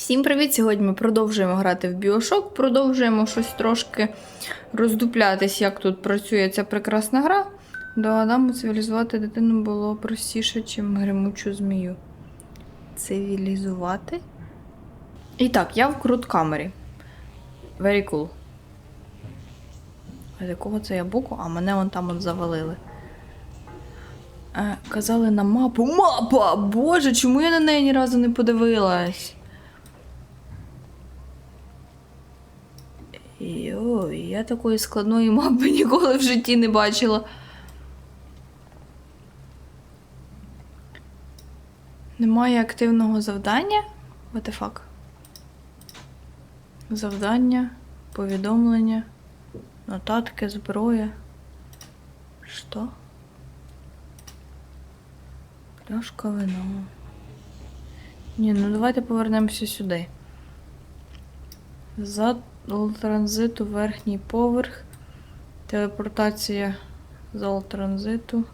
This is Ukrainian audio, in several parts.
Всім привіт! Сьогодні ми продовжуємо грати в Біошок, продовжуємо щось трошки роздуплятись, як тут працює ця прекрасна гра. До Адаму цивілізувати дитину було простіше, ніж гримучу змію. Цивілізувати? І так, я в крут-камері. Very cool. А з якого це я боку? А мене вон там от завалили. Е, казали на мапу. Мапа! Боже, чому я на неї ні разу не подивилась? Йой, я такої складної мапи ніколи в житті не бачила. Немає активного завдання? What the fuck? Завдання, повідомлення, нотатки, зброя. Що? Пляшка вино. Ні, ну давайте повернемося сюди. За транзиту верхній поверх. Телепортація зал транзиту.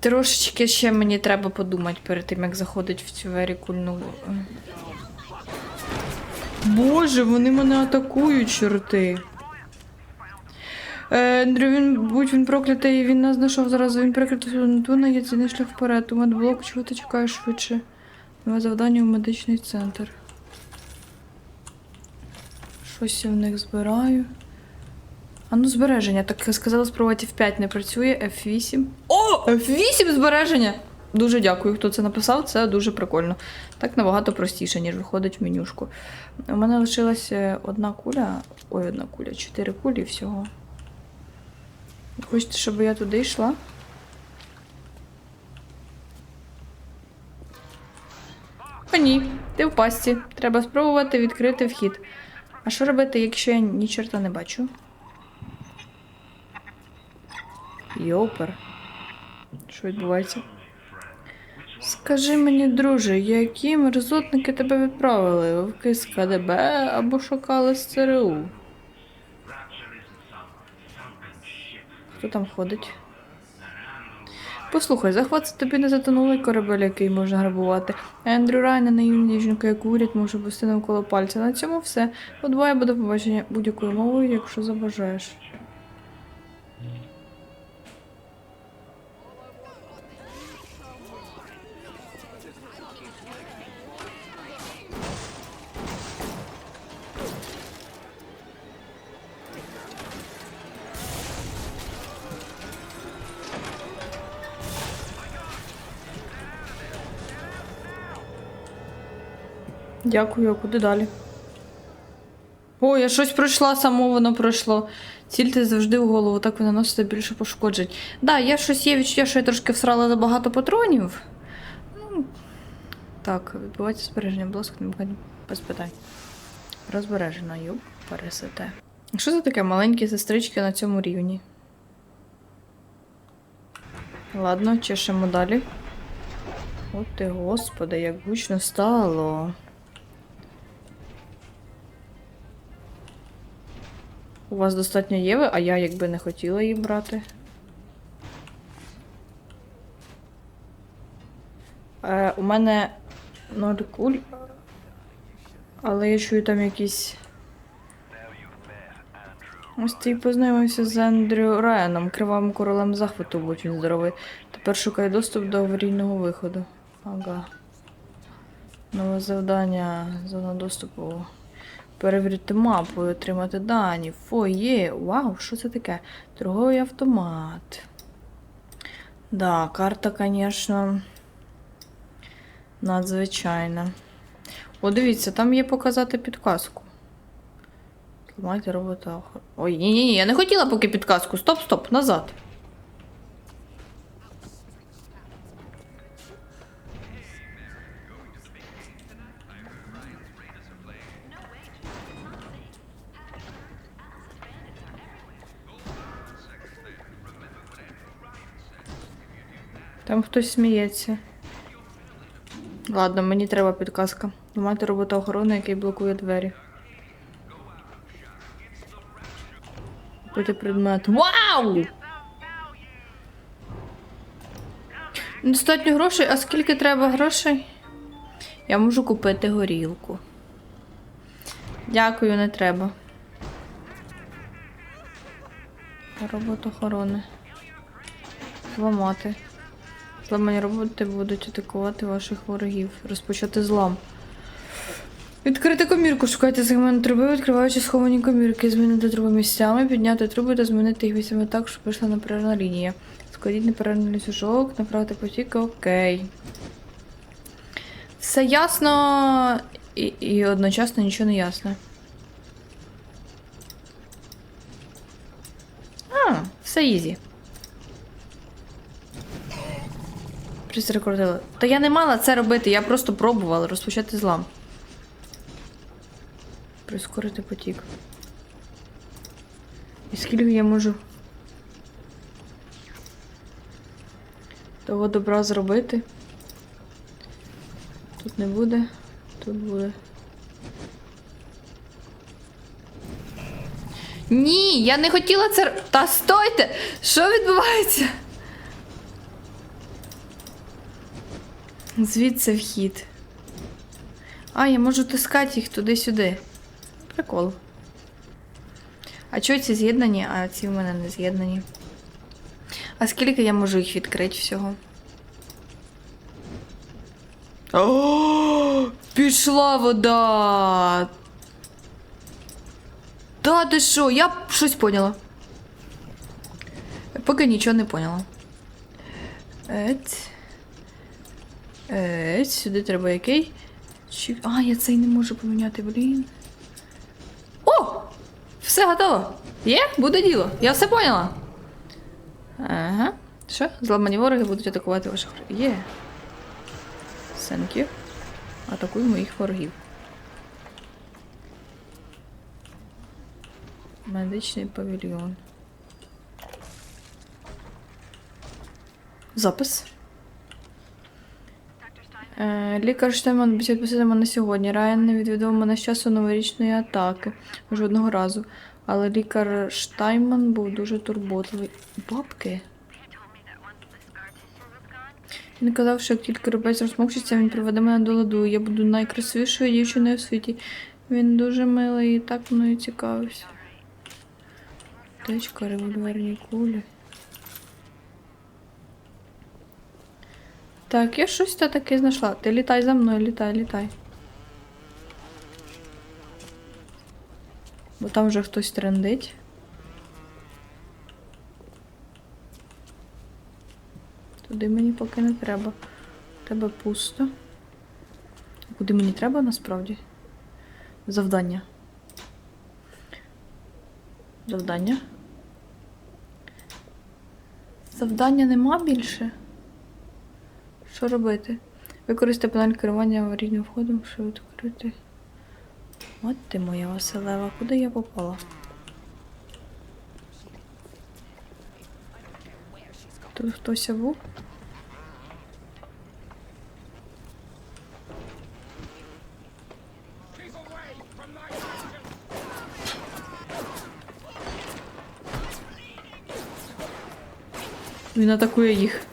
Трошечки ще мені треба подумати перед тим, як заходить в цю верікульну. Боже, вони мене атакують, чорти. Е, Андрю, він будь він проклятий, він нас знайшов зараз. Він прикритий Антона, є цінний шлях вперед. У медблок, чого ти чекаєш швидше? Нове завдання у медичний центр. Щось я в них збираю. А ну збереження. Так сказали, спробувати F5 не працює. F8. О! F8 збереження! Дуже дякую, хто це написав. Це дуже прикольно. Так набагато простіше, ніж виходить в менюшку. У мене лишилася одна куля. Ой, одна куля, чотири кулі всього. Хочете, щоб я туди йшла? О, ні, ти в пастці. Треба спробувати відкрити вхід. А що робити, якщо я ні чорта не бачу? Йопер. Що відбувається? Скажи мені, друже, які мерзотники тебе відправили? Вовки з КДБ або шукали з ЦРУ? Хто там ходить? Послухай, захват тобі не затонулий корабель, який можна грабувати. Ендрю Райна, наївна жінка, яку уряд може пусти навколо пальця. На цьому все. подвоє буде побачення будь-якою мовою, якщо забажаєш. Дякую, а куди далі? О, я щось пройшла, само воно пройшло. Цільте завжди в голову, так ви наносите більше пошкоджень. Да, я щось є відчуття, що я трошки всрала забагато патронів. Ну, так, відбувається збереження, будь ласка, без питань. Розбережено, юб, пересете. Що це таке маленькі сестрички на цьому рівні? Ладно, чешемо далі. От ти, господи, як гучно стало. У вас достатньо Єви, а я якби не хотіла її брати. Е, у мене ноль куль, але я чую там якісь. Ось ти познайомився з Ендрю Райаном, кривавим королем захвату, будь він здоровий. Тепер шукай доступ до аварійного виходу. Ага. Нове завдання, зона доступу. Перевірити мапу і отримати дані. Фоє. Вау, що це таке? Торговий автомат. Да, карта, звісно, надзвичайна. О, дивіться, там є показати підказку. Зламайте робота. Ой, ні-ні-ні, я не хотіла поки підказку. Стоп, стоп, назад. Там хтось сміється. Ладно, мені треба підказка. Ламайте робота охорони, який блокує двері. Купити предмет. Вау! Достатньо грошей, а скільки треба грошей? Я можу купити горілку. Дякую, не треба. Робот охорони. Зламати. Зламані роботи будуть атакувати ваших ворогів. Розпочати злам. Відкрити комірку, шукайте сегмент труби, відкриваючи сховані комірки, змінити труби місцями, підняти труби та змінити їх місцями так, щоб вийшла неперервна лінія. Складіть неперервний сушок, направити потік, окей. Все ясно і, і одночасно нічого не ясно. А, все ізі. Щось рекордила. Та я не мала це робити, я просто пробувала розпочати злам. Прискорити потік. І скільки я можу того добра зробити? Тут не буде, тут буде. Ні, я не хотіла це. Та стойте! Що відбувається? Звідси вхід. А, я можу таскати їх туди-сюди. Прикол. А чого ці з'єднані, а ці в мене не з'єднані? А скільки я можу їх відкрити всього? О, пішла вода. Та ти що? Я щось поняла. Поки нічого не поняла. Еть. Еть, сюди треба який. Чи... А, я цей не можу поміняти, блін. О! Все готово. Є? Буде діло. Я все поняла. Ага. Що? Зламані вороги будуть атакувати ваших. Є. Thank you. Атакуй моїх ворогів. Медичний павільйон. Запис. Е, Лікар Штеман обіцяє відпустити мене сьогодні. Райан не відвідав мене з часу новорічної атаки. Жодного разу. Але лікар Штайман був дуже турботливий. Бабки? Він казав, що як тільки рубець розмовчиться, він приведе мене до ладу. Я буду найкрасивішою дівчиною в світі. Він дуже милий і так мною цікавився. Течка, револьверні кулі. Так, я щось та таке знайшла. Ти літай за мною, літай, літай. Бо там вже хтось трендить. Туди мені поки не треба. Тебе пусто. Куди мені треба насправді? Завдання. Завдання. Завдання нема більше. Що робити? Використати панель керування аварійним входом, щоб відкрити. От ти моя Василева, куди я попала? Тут хтось був? Він атакує їх.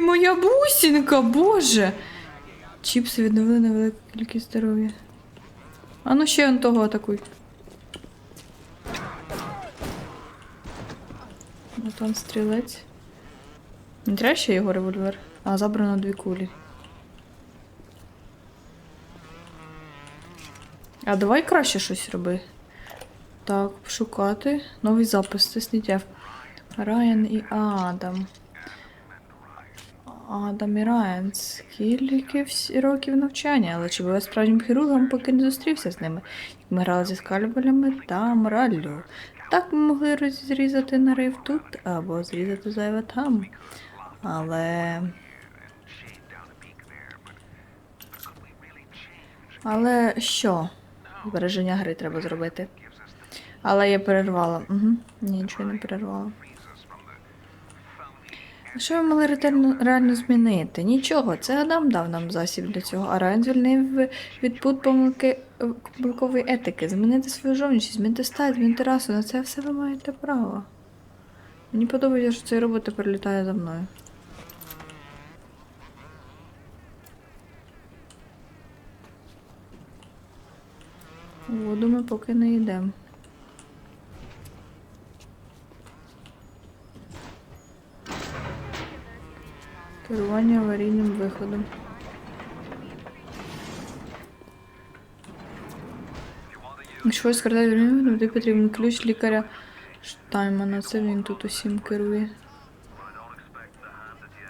Моя бусінка, боже. Чіпси відновили невелику кількість здоров'я. А ну ще он того атакуй. От он стрілець. Треба ще його револьвер. А, забрано дві кулі. А давай краще щось роби. Так, шукати. Новий запис, тисніть F. Райан і Адам. Адам і Скільки років навчання, але чи був справжнім хірургом, поки не зустрівся з ними. Ми грали зі скальпелями та мораллю. Так ми могли розрізати нарив тут або зрізати зайве там. Але. Але що? Збереження гри треба зробити. Але я перервала. Угу. Ні, нічого не перервала. Що ви могли ретельно реально змінити? Нічого, це Адам дав нам засіб для цього, а Райан звільнив від пут помилки е, помилкової етики. Змінити свою жовнішість, змінити стать, змінити расу. На це все ви маєте право. Мені подобається, що цей робот тепер літає за мною. Воду ми поки не йдемо. Керування аварійним виходом. Якщо складаєте время, тоді потрібен ключ лікаря Штаймана. Це він тут усім керує.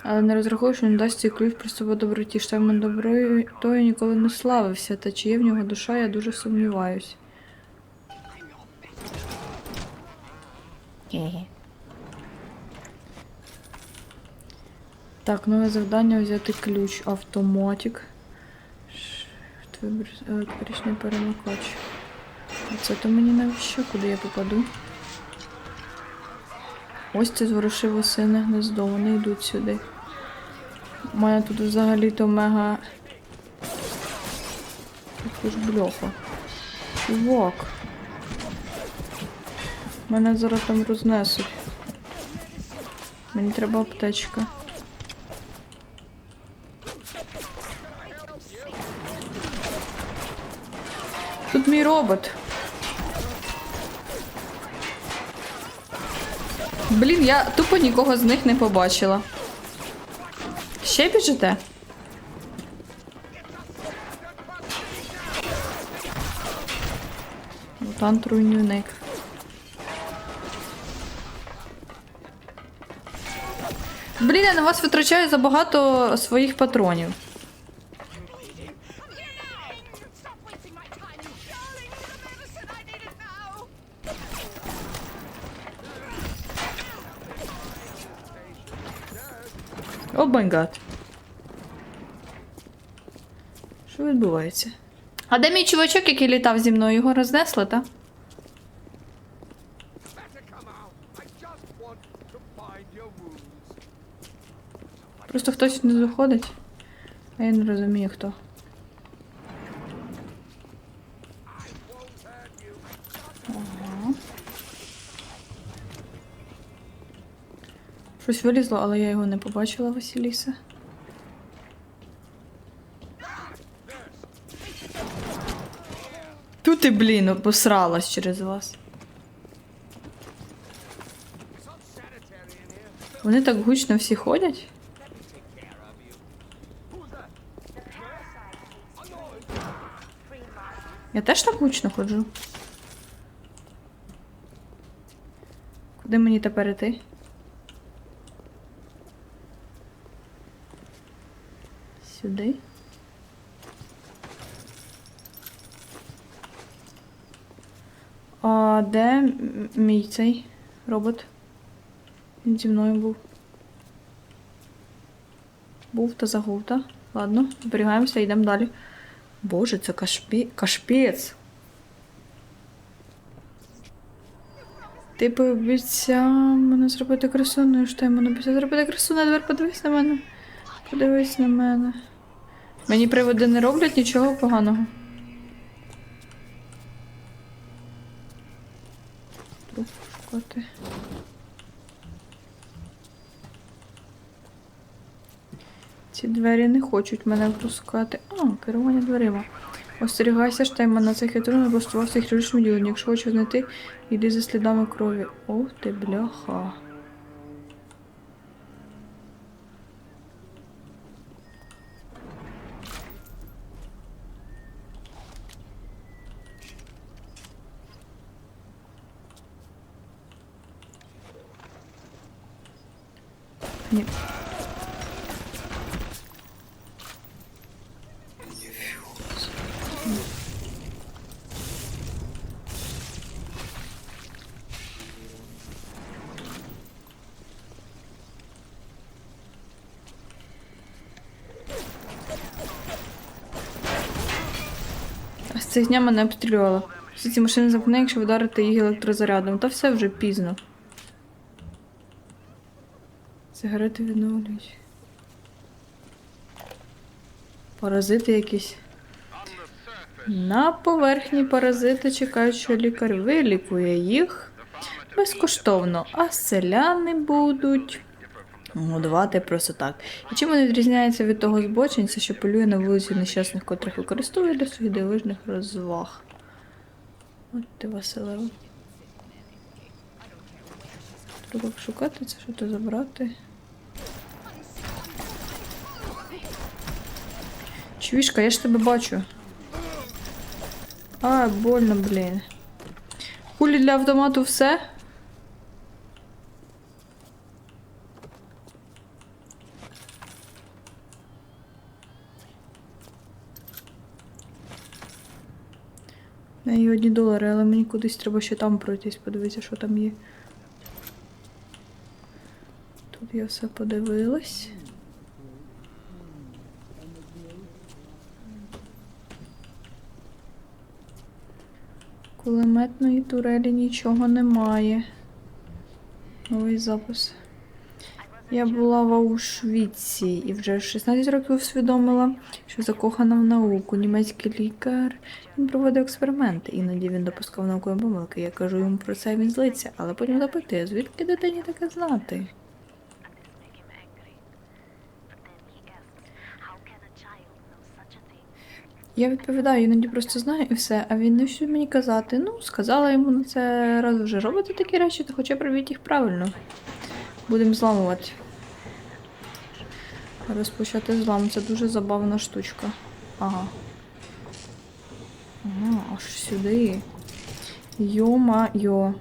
Але не розраховую, що він дасть цей ключ просто по доброті. Штайман доброю тою ніколи не славився, та чи є в нього душа, я дуже сумніваюсь. Так, нове завдання взяти ключ. Автоматик. Shift, Електричний перемикач. А це то мені навіщо? Куди я попаду? Ось це зворушило сине гнездо, вони йдуть сюди. У мене тут взагалі-то мега. Яку ж бляха. Чувак. Мене зараз там рознесуть. Мені треба аптечка. Тут мій робот. Блін, я тупо нікого з них не побачила. Ще біжите? Мутант руйнівник. Блін, я на вас витрачаю забагато своїх патронів. Май гад. Що відбувається? А де мій чувачок, який літав зі мною? Його рознесли, так? Просто хтось не заходить. А я не розумію хто. I won't hurt you. Ага. Щось вилізло, але я його не побачила, Василіса. Тут і, блін, обосралась через вас. Вони так гучно всі ходять. Я теж так гучно ходжу. Куди мені тепер іти? Сюди. А де мій цей робот? Він зі мною був. Був та загув, та? Ладно, зберігаємося, йдемо далі. Боже, це кашпі... кашпець. Ти пообіцяв мене зробити красуною, що я мене обіцяв зробити красуною, тепер подивись на мене. Подивись на мене. Мені приводи не роблять нічого поганого. Труп шукати. Ці двері не хочуть мене впускати. А, керування дверима. Остерігайся штайма цей хитрун облаштувався в хірургічному відділенні. Якщо хочеш знайти, йди за слідами крові. Ох ти, бляха. Ні. А з цих дня мене обстрілювало. Всі ці машини запне, якщо вдарити їх електрозарядом. Та все вже пізно. Сигарети відновлюють. Паразити якісь. На поверхні паразити чекають, що лікар вилікує їх безкоштовно, а селяни будуть годувати просто так. І чим вони відрізняються від того збочинця, що полює на вулиці нещасних, котрих використовує для своїх дивижних розваг. От ти Василева. Треба шукати це, що то забрати. Чвішка, я ж тебе бачу. А, больно, блін. Кулі для автомату все? На її одні долари, але мені кудись треба ще там пройтись, подивитися, що там є. Тут я все подивилась. Кулеметної турелі нічого немає. Новий запис. Я була в Аушвіці і вже 16 років усвідомила, що закохана в науку. Німецький лікар він проводив експерименти. Іноді він допускав наукові помилки. Я кажу йому про це, він злиться, але потім запитує, звідки дитині таке знати? Я відповідаю, іноді просто знаю і все, а він не що мені казати. Ну, сказала йому на це раз вже робити такі речі, то хоча б робіть їх правильно. Будемо зламувати. Розпочати злам. Це дуже забавна штучка. Ага. Ага, аж сюди. Йо-ма-йо.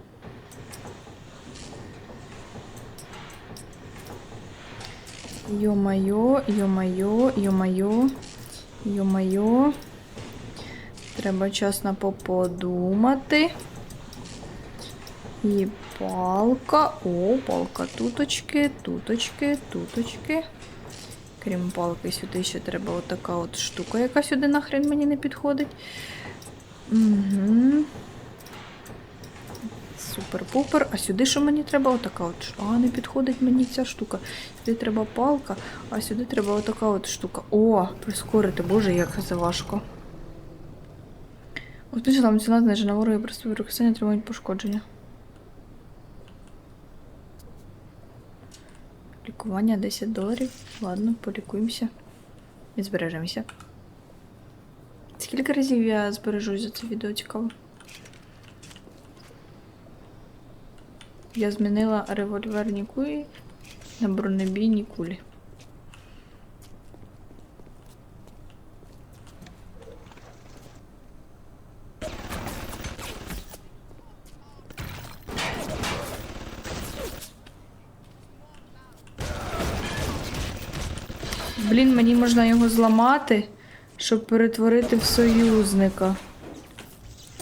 Йо-майо, йо-майо, йо-майо, йо-майо. Треба чесно поподумати. І палка. О, палка. Туточки, туточки, туточки. Крім палки, сюди ще треба отака от штука, яка сюди нахрен мені не підходить. Угу. Супер-пупер. А сюди що мені треба? Отака от ш- А, не підходить мені ця штука. Сюди треба палка, а сюди треба отака от штука. О, прискорити, боже, як це важко. Успішна ціна знижена вороги просто вирухання отримують пошкодження. Лікування 10 доларів. Ладно, полікуємося. І збережемося. Скільки разів я збережусь за це відео цікаво? Я змінила револьверні кулі на бронебійні кулі. Блін, мені можна його зламати, щоб перетворити в союзника.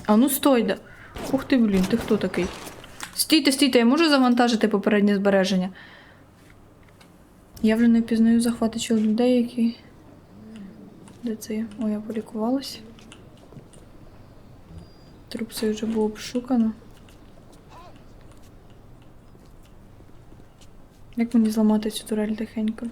А ну стой, да. Ух ти, блін, ти хто такий? Стійте, стійте, я можу завантажити попереднє збереження. Я вже не впізнаю захватичів людей, які. Де це я? О, я полікувалась. Труп цей вже було обшукано. Як мені зламати цю турель тихенько?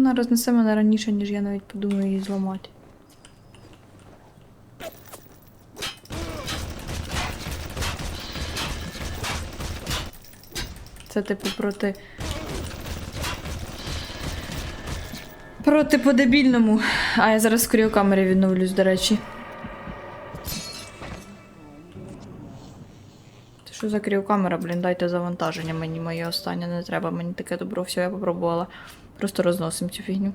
Вона рознесе мене раніше, ніж я навіть подумаю її зламати. Це типу проти. Проти по-дебільному. А я зараз в кріокамері відновлюсь, до речі. Це що за кріокамера, блін, дайте завантаження мені моє останнє не треба, мені таке добро, все, я попробувала. Просто розносимо цю фігню.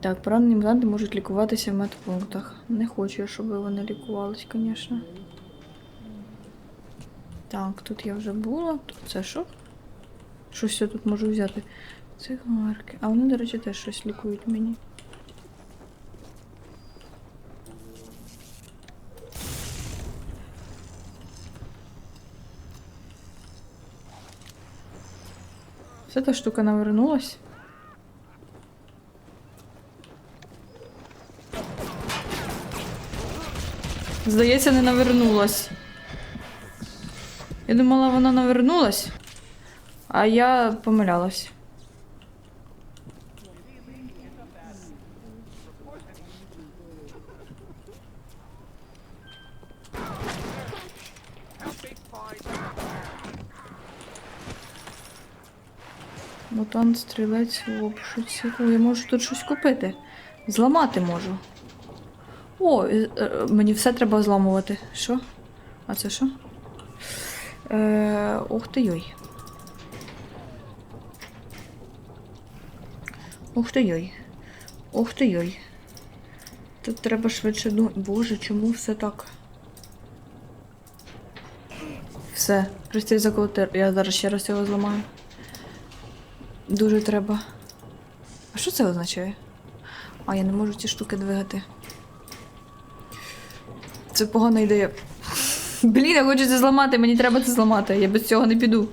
Так, поранені мутанти можуть лікуватися в медпунктах. Не хочу я, щоб вони лікувались, звісно. Так, тут я вже була. Це що? Щось я тут можу взяти. Цигарки. А вони, до речі, теж щось лікують мені. Вся эта штука навернулась? Здається, не навернулась. Я думала, вона навернулась, а я помилялась. Мутант, стрілець, обшуці. О, я можу тут щось купити. Зламати можу. О, е, мені все треба зламувати. Що? А це що? Е, ух ти йой. Ух ти йой. Ух ти йой. Тут треба швидше ду... Боже, чому все так? Все, прости за колотер. Я зараз ще раз його зламаю. Дуже треба. А що це означає? А, я не можу ці штуки двигати. Це погана ідея. Блін, я хочу це зламати, мені треба це зламати. Я без цього не піду.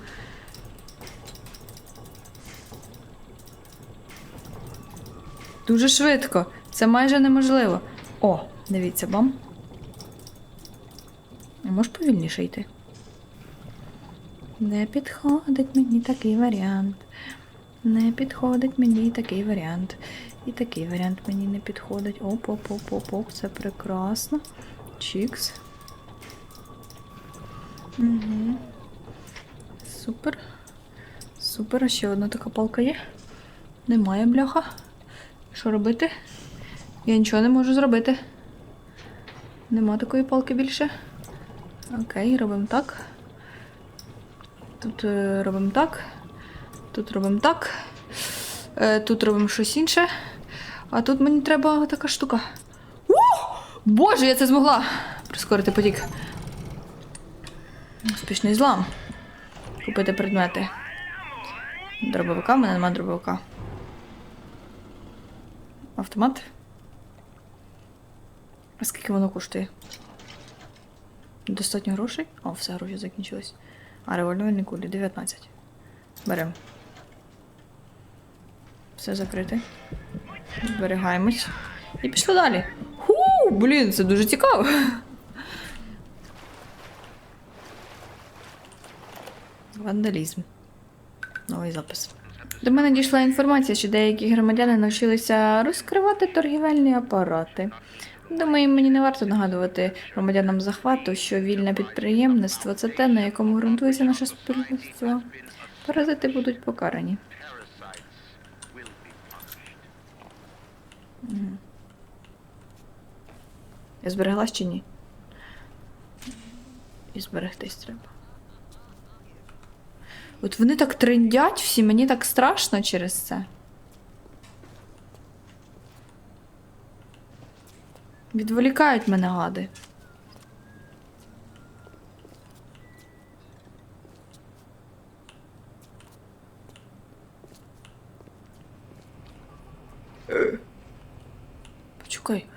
Дуже швидко. Це майже неможливо. О, дивіться, бам. А можеш повільніше йти? Не підходить мені такий варіант. Не підходить мені такий варіант. І такий варіант мені не підходить. Оп, оп, оп, оп, оп, це прекрасно. Чікс. Угу. Супер. Супер. А ще одна така палка є. Немає бляха. Що робити? Я нічого не можу зробити. Нема такої палки більше. Окей, робимо так. Тут е, робимо так. Тут робимо так. Е, тут робимо щось інше. А тут мені треба така штука. У! Боже, я це змогла! Прискорити потік. Успішний злам. Купити предмети. Дробовика, в мене немає дробовика. Автомат. А скільки воно коштує? Достатньо грошей? О, все, гроші закінчились. А револьверні кулі 19. Беремо. Все закрите. Зберігаємось. І пішли далі. Ху, блін, це дуже цікаво. Вандалізм. Новий запис. До мене дійшла інформація, що деякі громадяни навчилися розкривати торгівельні апарати. Думаю, мені не варто нагадувати громадянам захвату, що вільне підприємництво це те, на якому ґрунтується наше спільництво. Паразити будуть покарані. Я збереглась чи ні? І зберегтись треба. От вони так трендять всі, мені так страшно через це. Відволікають мене гади.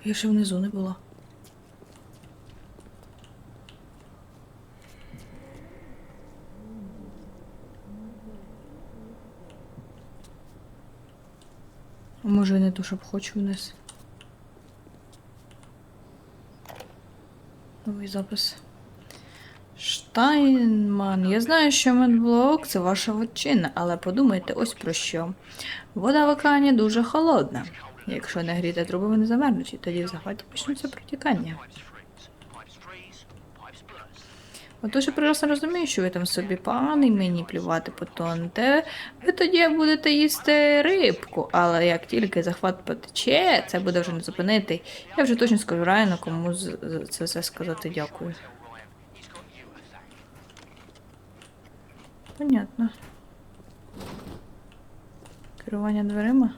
Я ще внизу не була. Може, не то, щоб хочу вниз. Новий запис. Штайнман. Я знаю, що медблок це ваша вотчина, але подумайте ось про що. Вода в океані дуже холодна. Якщо не гріти труби, вони замерзнуть, і тоді в захваті почнуться протікання. Отож я прекрасно розумію, що ви там собі пан і мені плювати потонете. Ви тоді будете їсти рибку, але як тільки захват потече, це буде вже не зупинити. Я вже точно скажу Райану, кому це все сказати дякую. Понятно. Керування дверима.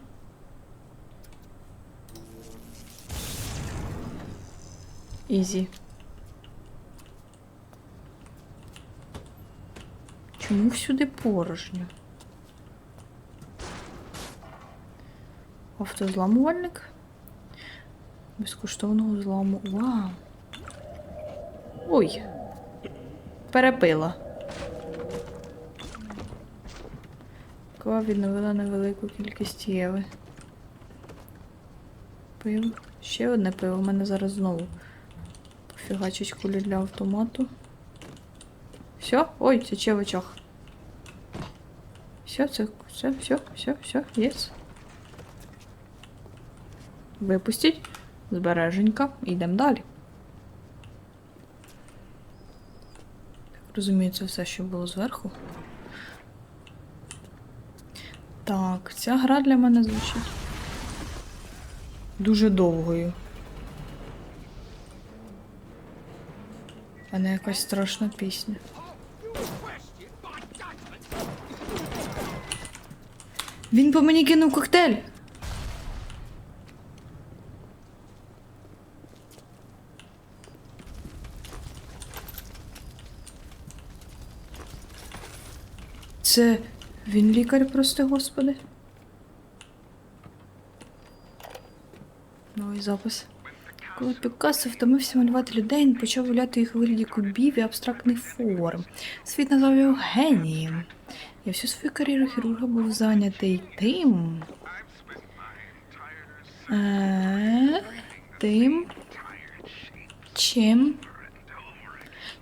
Ізі. Чому всюди порожньо? Автозламувальник? Безкоштовного зламу. Вау. Ой. Перепила. Кова відновила невелику кількість єви. Пиво. Ще одне пиво. У мене зараз знову фігачить кулі для автомату. Все? Ой, тече в очах. Все, це все, все, все, все, єс. Випустіть. Збереженька. Йдемо далі. Так, розумію, це все, що було зверху. Так, ця гра для мене звучить дуже довгою. А не якась страшна пісня. Він по мені кинув коктейль. Це він лікар, прости господи. Новий запис. Коли Пікассо втомився малювати людей, він почав уявляти їх у вигляді кубів і абстрактних форм. Світ назвав його генієм. Я всю свою кар'єру хірурга був зайнятий тим. Е, тим. Чим?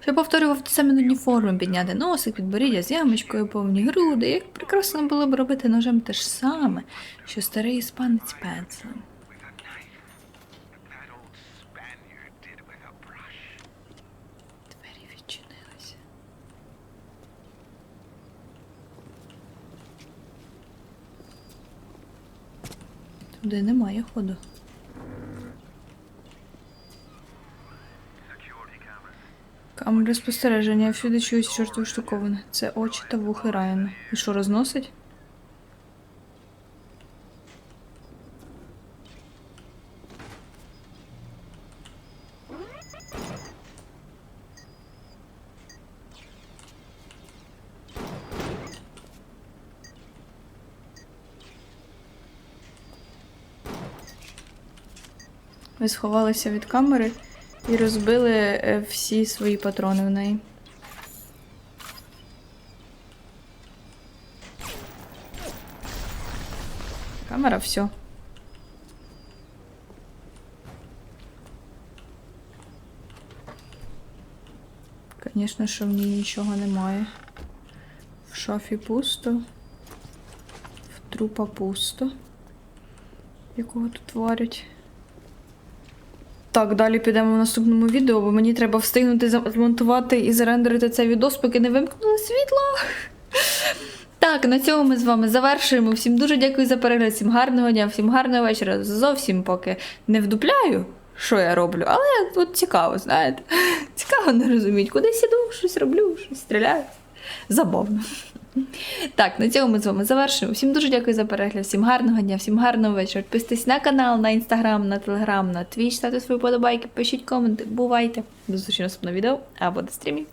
Я повторював ті самі нудні форми підняти носик, підборіддя з ямочкою, повні груди. Як прекрасно було б робити ножем те ж саме, що старий іспанець пензлем. Туди немає ходу. Камери спостереження, всюди чуюсь чортові штуковини. Це очі та вухи Райана. І що, розносить? Ми сховалися від камери і розбили е, всі свої патрони в неї. Камера все. Звісно, що в ній нічого немає. В шафі пусто. В трупа пусто. Якого тут варять. Так, далі підемо в наступному відео, бо мені треба встигнути змонтувати і зарендерити цей відос, поки не вимкнули світло. Так, на цьому ми з вами завершуємо. Всім дуже дякую за перегляд, всім гарного дня, всім гарного вечора. Зовсім поки не вдупляю, що я роблю, але от цікаво, знаєте. Цікаво не розуміти, кудись іду, щось роблю, щось стріляю. Забавно. Так, на цьому ми з вами завершуємо. Всім дуже дякую за перегляд, всім гарного дня, всім гарного вечора. Підписуйтесь на канал, на інстаграм, на телеграм, на твіч, ставте свої подобайки, пишіть коменти, бувайте. До зустрічі наступного відео або до стрімів.